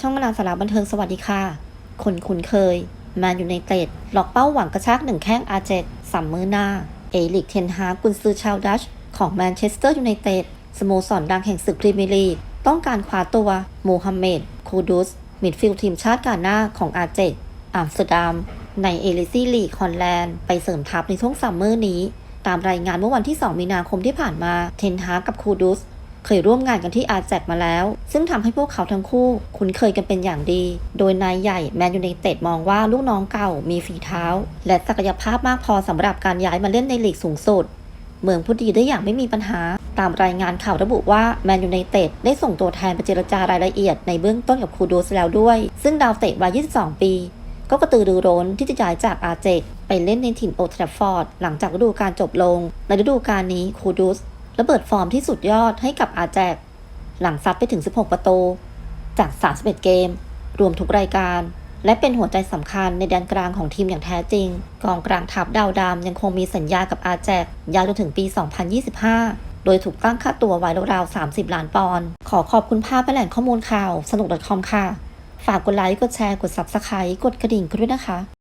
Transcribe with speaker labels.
Speaker 1: ช่องนานสาระบันเทิงสวัสดีค่ะ คนคุ้นเคยแมนยูไนเตดหลอกเป้าหวังกระชากหนึ่งแข้งอาเจตสัมมือหน้า เอลิกเทนฮากุนซือชาวดัช ของแมนเชสเตอร์ยูไนเต็ดสโมสรดังแห่งศึกพรีเมียร์ลีก ต้องการคว้าตัวโมฮัมเหม็ดคูดุสมิดฟิลด์ทีมชาติกาหน้าของอาเจตอัมสเตอร์ดัมในเอลิซีลีกฮอลแลนด์ไปเสริมทัพในช่วงซัมเมอร์นี้ ตามรายงานเมื่อวันที่ 2 มีนาคมที่ผ่านมาเทนฮากกับคูดุส เคยร่วมงานกันที่อาแจกมาแล้ว ซึ่งทำให้พวกเขาทั้งคู่ คุ้นเคยกันเป็นอย่างดี โดยนายใหญ่แมนยูไนเต็ดมองว่าลูกน้องเก่ามีฝีเท้า และศักยภาพมากพอสำหรับการย้ายมาเล่นในลีกสูงสุด เมืองพูดดีได้อย่างไม่มีปัญหา ตามรายงานข่าวระบุว่าแมนยูไนเต็ดได้ส่งตัวแทนไปเจรจารายละเอียดในเบื้องต้นกับคูโดสแล้วด้วย ซึ่งดาวเตะวัย 22 ปีก็กระตือรือร้นที่จะย้ายจากอาเจกไปเล่นในถิ่นโอทราฟฟอร์ด หลังจากฤดูกาลจบลง ในฤดูกาลนี้คูดูส ระเบิดฟอร์มที่สุดยอดให้กับอาแจก หลังซัดไปถึง 16 ประตู จาก 31 เกม รวมทุกรายการ และเป็นหัวใจสำคัญในแดนกลางของทีมอย่างแท้จริง กองกลางทัพดาวดำยังคงมีสัญญากับอาแจก ยาวจนถึงปี 2025 โดยถูกตั้งค่าตัวไว้ราวๆ30 ล้านปอนด์ขอขอบคุณภาพและแหล่งข้อมูลข่าวสนุก .com ค่ะ ฝากกดไลค์กดแชร์กด Subscribe กดกระดิ่งกันด้วยนะคะ